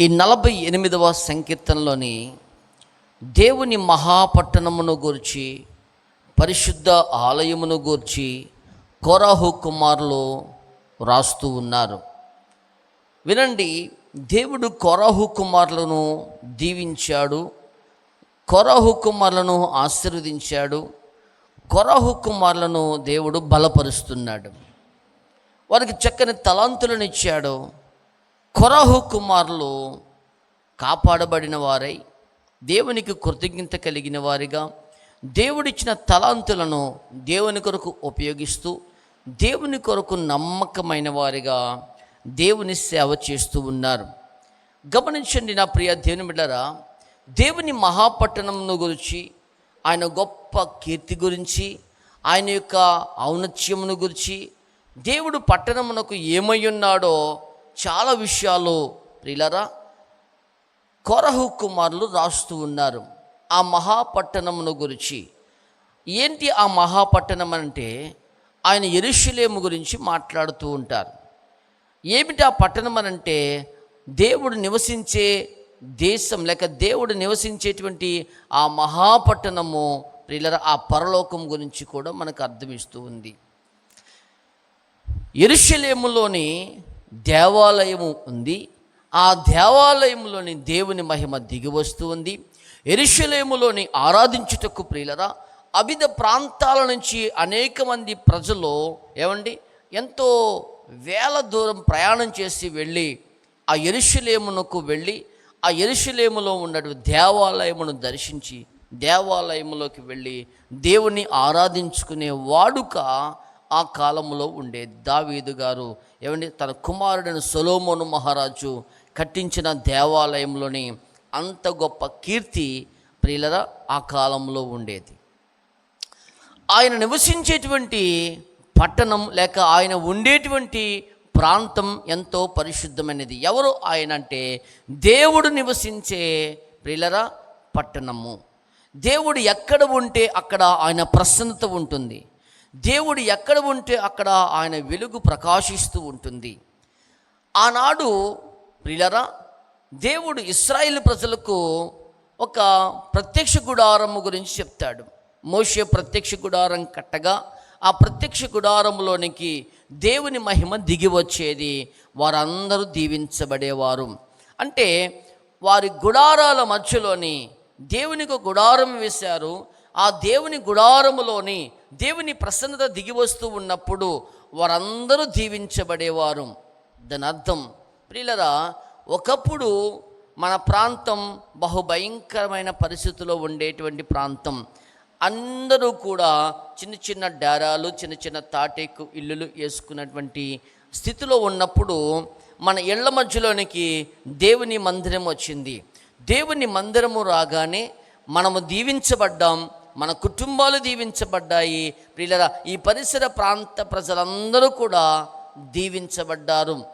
ఈ నలభై ఎనిమిదవ సంకీర్తనలోని దేవుని మహాపట్టణమును గూర్చి పరిశుద్ధ ఆలయమును గూర్చి కోరాహు కుమారులు రాస్తూ ఉన్నారు. వినండి దేవుడు కొరాహు కుమారులను దీవించాడు కొరాహు కుమారులను ఆశీర్వదించాడు కొరాహు కుమారులను దేవుడు బలపరుస్తున్నాడు. వారికి చక్కని తలాంతులను ఇచ్చాడు కొరహు కుమారులు కాపాడబడిన వారై దేవునికి కృతజ్ఞత కలిగిన వారిగా దేవుడిచ్చిన తలాంతులను దేవుని కొరకు ఉపయోగిస్తూ దేవుని కొరకు నమ్మకమైన వారిగా దేవుని సేవ చేస్తూ ఉన్నారు. గమనించండి నా ప్రియ దేవుని బిడ్డరా దేవుని మహాపట్టణంను గురించి ఆయన గొప్ప కీర్తి గురించి ఆయన యొక్క ఔన్నత్యమును గురించి దేవుడు పట్టణమునకు ఏమై ఉన్నాడో చాలా విషయాలు ప్రిలరా కొరహు కుమారులు రాస్తూ ఉన్నారు. ఆ మహాపట్టణమును గురించి. ఏంటి ఆ మహాపట్టణం అంటే? ఆయన ఎరుషులేము గురించి మాట్లాడుతూ ఉంటారు. ఏమిటి ఆ పట్టణం అని అంటే? దేవుడు నివసించే దేశం లేక దేవుడు నివసించేటువంటి ఆ మహాపట్టణము ప్రిలర ఆ పరలోకం గురించి కూడా మనకు అర్థమిస్తూ ఉంది. ఎరుషలేములోని దేవాలయము ఉంది. ఆ దేవాలయంలోని దేవుని మహిమ దిగి వస్తూ ఉంది. ఎరుషలేములోని ఆరాధించుటకు ప్రియులరా అవిధ ప్రాంతాల నుంచి అనేక మంది ప్రజలు ఏమండి ఎంతో వేల దూరం ప్రయాణం చేసి వెళ్ళి ఆ ఎరుషులేమునకు వెళ్ళి ఆ ఎరుషులేములో ఉన్న దేవాలయమును దర్శించి దేవాలయములోకి వెళ్ళి దేవుని ఆరాధించుకునే వాడుక ఆ కాలంలో ఉండే దావీదు గారు ఏమండి? తన కుమారుడైన సొలోమోను మహారాజు కట్టించిన దేవాలయంలోని అంత గొప్ప కీర్తి ప్రియులరా ఆ కాలంలో ఉండేది. ఆయన నివసించేటువంటి పట్టణం లేక ఆయన ఉండేటువంటి ప్రాంతం ఎంతో పరిశుద్ధమైనది. ఎవరు ఆయన అంటే? దేవుడు నివసించే ప్రియులరా పట్టణము. దేవుడు ఎక్కడ ఉంటే అక్కడ ఆయన ప్రసన్నత ఉంటుంది. దేవుడు ఎక్కడ ఉంటే అక్కడ ఆయన వెలుగు ప్రకాశిస్తూ ఉంటుంది. ఆనాడు ప్రిలరా దేవుడు ఇస్రాయిల్ ప్రజలకు ఒక ప్రత్యక్ష గుడారము గురించి చెప్తాడు. మోషే ప్రత్యక్ష గుడారం కట్టగా ఆ ప్రత్యక్ష గుడారంలోనికి దేవుని మహిమ దిగి వచ్చేది. వారందరూ దీవించబడేవారు. అంటే వారి గుడారాల మధ్యలోని దేవునికి గుడారం వేశారు. ఆ దేవుని గుడారములోని దేవుని ప్రసన్నత దిగి వస్తూ ఉన్నప్పుడు వారందరూ దీవించబడేవారు. దాని అర్థం ప్రియులరా ఒకప్పుడు మన ప్రాంతం బహుభయంకరమైన పరిస్థితిలో ఉండేటువంటి ప్రాంతం. అందరూ కూడా చిన్న చిన్న డేరాలు చిన్న చిన్న తాటేకు ఇల్లులు వేసుకున్నటువంటి స్థితిలో ఉన్నప్పుడు మన ఇళ్ళ మధ్యలోనికి దేవుని మందిరం వచ్చింది. దేవుని మందిరము రాగానే మనము దీవించబడ్డాం. మన కుటుంబాలు దీవించబడ్డాయి. ప్రియులరా ఈ పరిసర ప్రాంత ప్రజలందరూ కూడా దీవించబడ్డారు.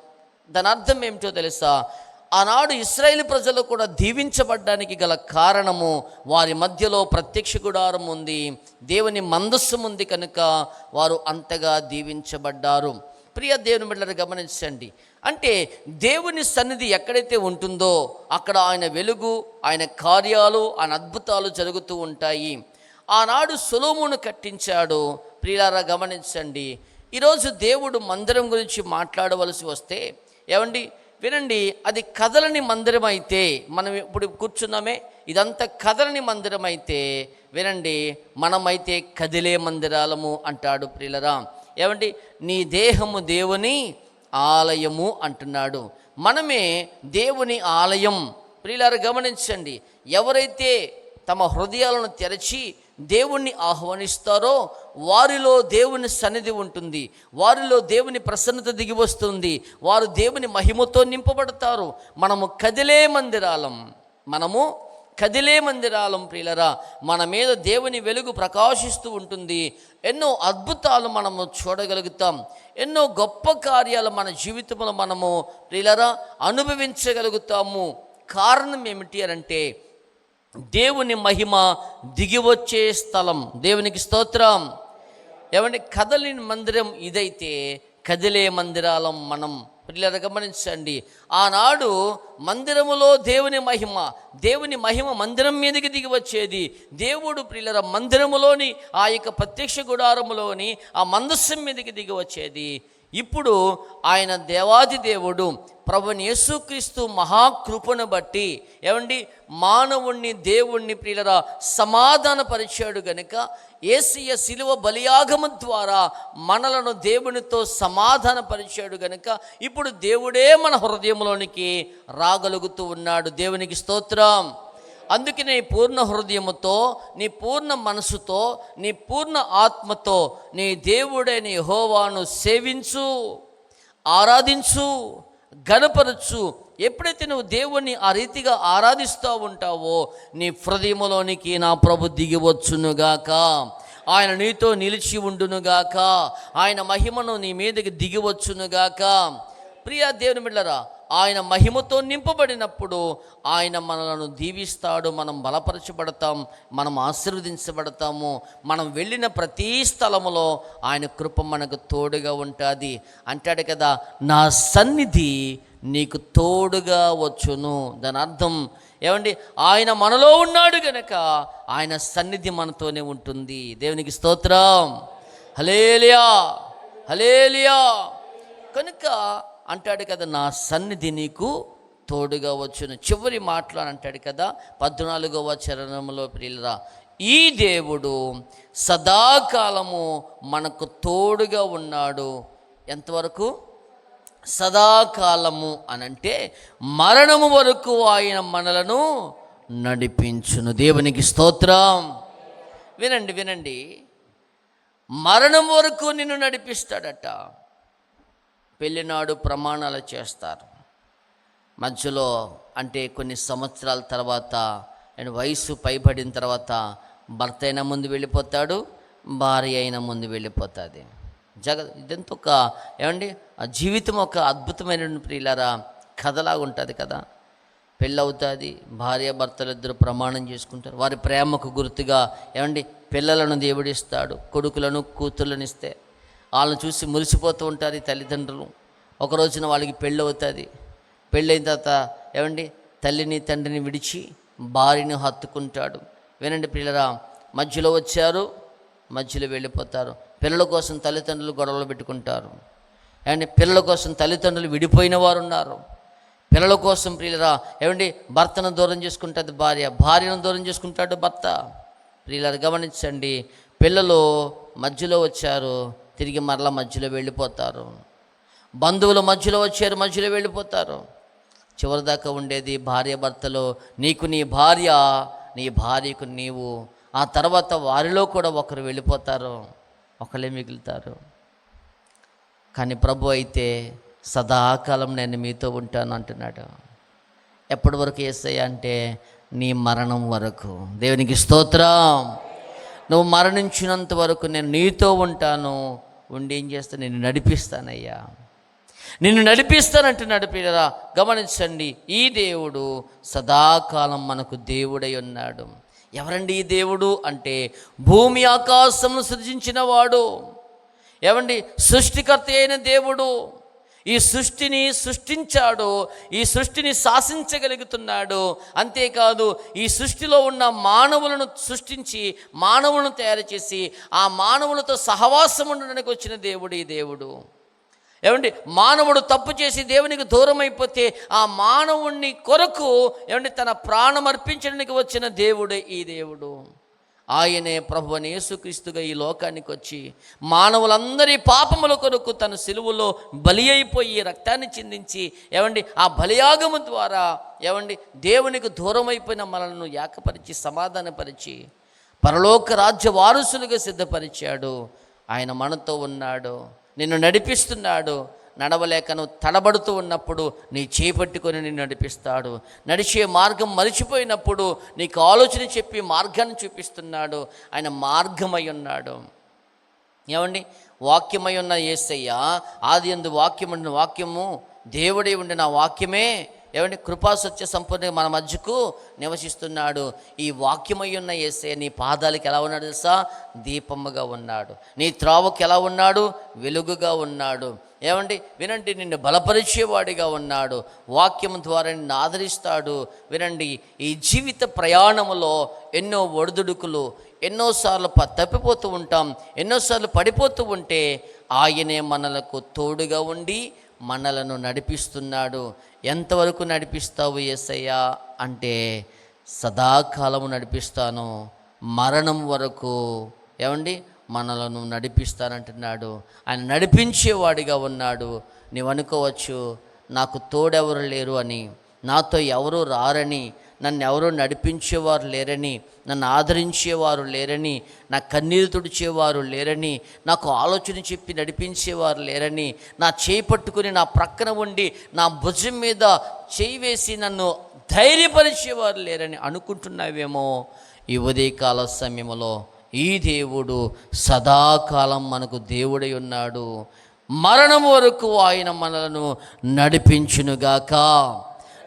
దాని అర్థం ఏమిటో తెలుసా? ఆనాడు ఇస్రాయేల్ ప్రజలు కూడా దీవించబడ్డానికి గల కారణము వారి మధ్యలో ప్రత్యక్ష గుడారం ఉంది. దేవుని మందస్సు ఉంది కనుక వారు అంతగా దీవించబడ్డారు. ప్రియ దేవుని బిడ్డలు గమనించండి. అంటే దేవుని సన్నిధి ఎక్కడైతే ఉంటుందో అక్కడ ఆయన వెలుగు ఆయన కార్యాలు ఆయన అద్భుతాలు జరుగుతూ ఉంటాయి. ఆనాడు సులోమును కట్టించాడు. ప్రియులారా గమనించండి. ఈరోజు దేవుడు మందిరం గురించి మాట్లాడవలసి వస్తే ఏమండి? వినండి అది కదలని మందిరం అయితే మనం ఇప్పుడు కూర్చున్నామే ఇదంతా కదలని మందిరం అయితే వినండి మనమైతే కదిలే మందిరాలము అంటాడు ప్రియులరా. ఏమండి? నీ దేహము దేవుని ఆలయము అంటున్నాడు. మనమే దేవుని ఆలయం. ప్రియులారు గమనించండి. ఎవరైతే తమ హృదయాలను తెరచి దేవుణ్ణి ఆహ్వానిస్తారో వారిలో దేవుని సన్నిధి ఉంటుంది. వారిలో దేవుని ప్రసన్నత దిగి వస్తుంది. వారు దేవుని మహిమతో నింపబడతారు. మనము కదిలే మందిరాలం. మనము కదిలే మందిరాలం ప్రియులరా మన మీద దేవుని వెలుగు ప్రకాశిస్తూ ఉంటుంది. ఎన్నో అద్భుతాలు మనము చూడగలుగుతాం. ఎన్నో గొప్ప కార్యాలు మన జీవితంలో మనము ప్రియులరా అనుభవించగలుగుతాము. కారణం ఏమిటి అని అంటే దేవుని మహిమ దిగివచ్చే స్థలం. దేవునికి స్తోత్రం. ఏమంటే కదలిని మందిరం ఇదైతే కదిలే మందిరాలం మనం. పిల్లలు గమనించండి. ఆనాడు మందిరములో దేవుని మహిమ దేవుని మహిమ మందిరం మీదకి దిగి వచ్చేది. దేవుడు పిల్లల మందిరములోని ఆ యొక్క ప్రత్యక్ష గుడారములోని ఆ మందస్సు మీదకి దిగి వచ్చేది. ఇప్పుడు ఆయన దేవాది దేవుడు ప్రభుని యేసుక్రీస్తు మహాకృపను బట్టి ఏమండి? మానవుణ్ణి దేవుణ్ణి ప్రియులరా సమాధానపరిచాడు గనుక ఏసీయ శిలువ బలియాగము ద్వారా మనలను దేవునితో సమాధానపరిచాడు గనుక ఇప్పుడు దేవుడే మన హృదయంలోనికి రాగలుగుతూ ఉన్నాడు. దేవునికి స్తోత్రం. అందుకే నీ పూర్ణ హృదయముతో నీ పూర్ణ మనసుతో నీ పూర్ణ ఆత్మతో నీ దేవుడైన హోవాను సేవించు ఆరాధించు గణపరచు. ఎప్పుడైతే నువ్వు దేవుణ్ణి ఆ రీతిగా ఆరాధిస్తూ ఉంటావో నీ హృదయములోనికి నా ప్రభు దిగివచ్చునుగాక ఆయన నీతో నిలిచి ఉండునుగాక. ఆయన మహిమను నీ మీదకి దిగివచ్చునుగాక ప్రియా దేవుని బిళ్ళరా ఆయన మహిమతో నింపబడినప్పుడు ఆయన మనలను దీవిస్తాడు మనం బలపరచబడతాం మనం ఆశీర్వదించబడతాము. మనం వెళ్ళిన ప్రతి స్థలములో ఆయన కృప మనకు తోడుగా ఉంటుంది. అంటాడు కదా నా సన్నిధి నీకు తోడుగా వచ్చును దాని అర్థం ఏమండి? ఆయన మనలో ఉన్నాడు గనక ఆయన సన్నిధి మనతోనే ఉంటుంది. దేవునికి స్తోత్రం. హలేలియా హలేలియా కనుక అంటాడు కదా నా సన్నిధి నీకు తోడుగా వచ్చును. చివరి మాటలు అని అంటాడు కదా పద్నాలుగవ చరణంలో ప్రియులరా ఈ దేవుడు సదాకాలము మనకు తోడుగా ఉన్నాడు. ఎంతవరకు? సదాకాలము అనంటే మరణము వరకు ఆయన మనలను నడిపించును. దేవునికి స్తోత్రం. వినండి వినండి. మరణం వరకు నిన్ను నడిపిస్తాడట. పెళ్ళినాడు ప్రమాణాలు చేస్తారు. మధ్యలో అంటే కొన్ని సంవత్సరాల తర్వాత అండ్ వయసు పైబడిన తర్వాత భర్త అయినా ముందు వెళ్ళిపోతాడు భార్య అయినా ముందు వెళ్ళిపోతుంది. జగ ఇదంతా ఒక ఏమండి ఆ జీవితం ఒక అద్భుతమైన ప్రియులరా కథలాగా ఉంటుంది కదా. పెళ్ళవుతుంది భార్య భర్తలు ఇద్దరు ప్రమాణం చేసుకుంటారు. వారి ప్రేమకు గుర్తుగా ఏమండి పిల్లలను దేవుడిస్తాడు కొడుకులను కూతుర్లను ఇస్తే వాళ్ళని చూసి మురిసిపోతూ ఉంటారు ఈ తల్లిదండ్రులు. ఒక రోజున వాళ్ళకి పెళ్ళి అవుతుంది. పెళ్ళైన తర్వాత ఏమండి? తల్లిని తండ్రిని విడిచి భార్యను హత్తుకుంటాడు. వినండి పిల్లరా మధ్యలో వచ్చారు మధ్యలో వెళ్ళిపోతారు. పిల్లల కోసం తల్లిదండ్రులు గొడవలు పెట్టుకుంటారు. ఏమండి? పిల్లల కోసం తల్లిదండ్రులు విడిపోయిన వారు ఉన్నారు పిల్లల కోసం ప్రియులరా ఏమండి? భర్తను దూరం చేసుకుంటుంది భార్య. భార్యను దూరం చేసుకుంటాడు భర్త. ప్రియులరా గమనించండి. పిల్లలు మధ్యలో వచ్చారు తిరిగి మరలా మధ్యలో వెళ్ళిపోతారు. బంధువుల మధ్యలో వచ్చారు మధ్యలో వెళ్ళిపోతారు. చివరిదాకా ఉండేది భార్య భర్తలో నీకు నీ భార్య నీ భార్యకు నీవు. ఆ తర్వాత వారిలో కూడా ఒకరు వెళ్ళిపోతారు ఒకరే మిగులుతారు. కానీ ప్రభు అయితే సదాకాలం నేను మీతో ఉంటాను అంటున్నాడు. ఎప్పటి వరకు ఏసయ్య అంటే నీ మరణం వరకు. దేవునికి స్తోత్రం. నువ్వు మరణించినంత వరకు నేను నీతో ఉంటాను. ఉండి ఏం చేస్తా? నేను నడిపిస్తానయ్యా. నిన్ను నడిపిస్తానంటే నడిపిరా గమనించండి ఈ దేవుడు సదాకాలం మనకు దేవుడై ఉన్నాడు. ఎవరండి ఈ దేవుడు? అంటే భూమి ఆకాశమును సృజించినవాడు. ఏమండి సృష్టికర్త అయిన దేవుడు. ఈ సృష్టిని సృష్టించాడు ఈ సృష్టిని శాసించగలుగుతున్నాడు. అంతేకాదు ఈ సృష్టిలో ఉన్న మానవులను సృష్టించి మానవులను తయారు చేసి ఆ మానవులతో సహవాసం ఉండడానికి వచ్చిన దేవుడు ఈ దేవుడు. ఏమండి? మానవుడు తప్పు చేసి దేవునికి దూరం అయిపోతే ఆ మానవుణ్ణి కొరకు ఏమండి? తన ప్రాణం అర్పించడానికి వచ్చిన దేవుడే ఈ దేవుడు. ఆయనే ప్రభు యేసుక్రీస్తుగా ఈ లోకానికి వచ్చి మానవులందరి పాపముల కొరకు తన సిలువలో బలి అయిపోయి రక్తాన్ని చిందించి ఏమండి ఆ బలియాగము ద్వారా ఏమండి దేవునికి దూరం అయిపోయిన ఏకపరిచి సమాధానపరిచి పరలోక రాజ్య వారసులుగా సిద్ధపరిచాడు. ఆయన మనతో ఉన్నాడు. నిన్ను నడిపిస్తున్నాడు. నడవలేకను తడబడుతూ ఉన్నప్పుడు నీ చేపట్టుకొని నిన్ను నడిపిస్తాడు. నడిచే మార్గం మరిచిపోయినప్పుడు నీకు ఆలోచన చెప్పి మార్గాన్ని చూపిస్తున్నాడు. ఆయన మార్గమై ఉన్నాడు. ఏమండి? వాక్యమై ఉన్న ఏసయ్య ఆది ఎందు వాక్యం ఉండిన వాక్యము దేవుడే ఉండిన వాక్యమే ఏమంటే కృపా సత్య సంపూర్ణ మన మధ్యకు నివసిస్తున్నాడు. ఈ వాక్యమై ఉన్న ఏసే నీ పాదాలకు ఎలా ఉన్నాడు తెలుసా? దీపముగా ఉన్నాడు. నీ త్రావుకు ఎలా ఉన్నాడు? వెలుగుగా ఉన్నాడు. ఏమండి? వినండి నిన్ను బలపరిచేవాడిగా ఉన్నాడు. వాక్యం ద్వారా నిన్ను ఆదరిస్తాడు. వినండి ఈ జీవిత ప్రయాణములో ఎన్నో ఒడిదుడుకులు ఎన్నోసార్లు ప తప్పిపోతూ ఉంటాం. ఎన్నోసార్లు పడిపోతూ ఉంటే ఆయనే మనలకు తోడుగా ఉండి మనలను నడిపిస్తున్నాడు. ఎంతవరకు నడిపిస్తావు యేసయ్యా అంటే సదాకాలము నడిపిస్తాను. మరణం వరకు ఏమండి? మనలను నడిపిస్తానంటున్నాడు. ఆయన నడిపించేవాడిగా ఉన్నాడు. నీవు అనుకోవచ్చు నాకు తోడెవరు లేరు అని నాతో ఎవరు రారని నన్ను ఎవరో నడిపించేవారు లేరని నన్ను ఆదరించేవారు లేరని నా కన్నీరు తుడిచేవారు లేరని నాకు ఆలోచన చెప్పి నడిపించేవారు లేరని నా చేయి పట్టుకుని నా ప్రక్కన ఉండి నా భుజం మీద చేయి వేసి నన్ను ధైర్యపరిచేవారు లేరని అనుకుంటున్నావేమో. ఈ ఉదయకాల సమయంలో ఈ దేవుడు సదాకాలం మనకు దేవుడై ఉన్నాడు. మరణం వరకు ఆయన మనలను నడిపించునుగాక.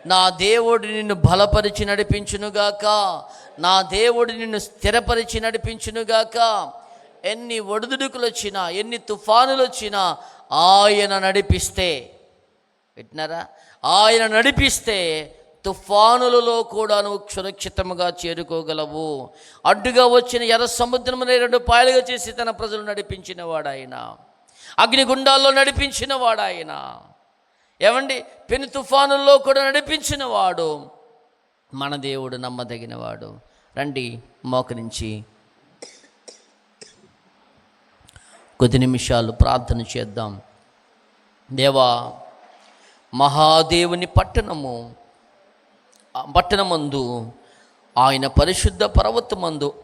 నా దేవుడు నిన్ను బలపరిచి నడిపించునుగాక. నా దేవుడు నిన్ను స్థిరపరిచి నడిపించునుగాక. ఎన్ని ఒడిదుడుకులు వచ్చినా ఎన్ని తుఫానులు వచ్చినా ఆయన నడిపిస్తే వింటున్నారా? ఆయన నడిపిస్తే తుఫానులలో కూడా నువ్వు సురక్షితముగా చేరుకోగలవు. అడ్డుగా వచ్చిన ఎర్ర సముద్రమునే రెండు పాయలుగా చేసి తన ప్రజలు నడిపించిన వాడాయన అగ్నిగుండాల్లో నడిపించిన వాడాయన ఏమండి? పెను తుఫానుల్లో కూడా నడిపించిన వాడు మన దేవుడు నమ్మదగినవాడు. రండి మోకరించి. కొద్ది నిమిషాలు ప్రార్థన చేద్దాం. దేవా మహాదేవుని పట్టణము పట్టణమందు ఆయన పరిశుద్ధ పర్వతమందు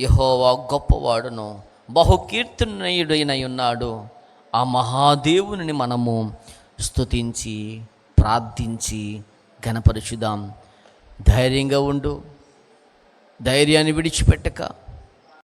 యహోవా గొప్పవాడును బహుకీర్తనయుడైన ఉన్నాడు ఆ మహాదేవుని మనము స్తుతించి ప్రార్థించి గణపరుచుదాం ధైర్యంగా ఉండు. ధైర్యాన్ని విడిచిపెట్టక.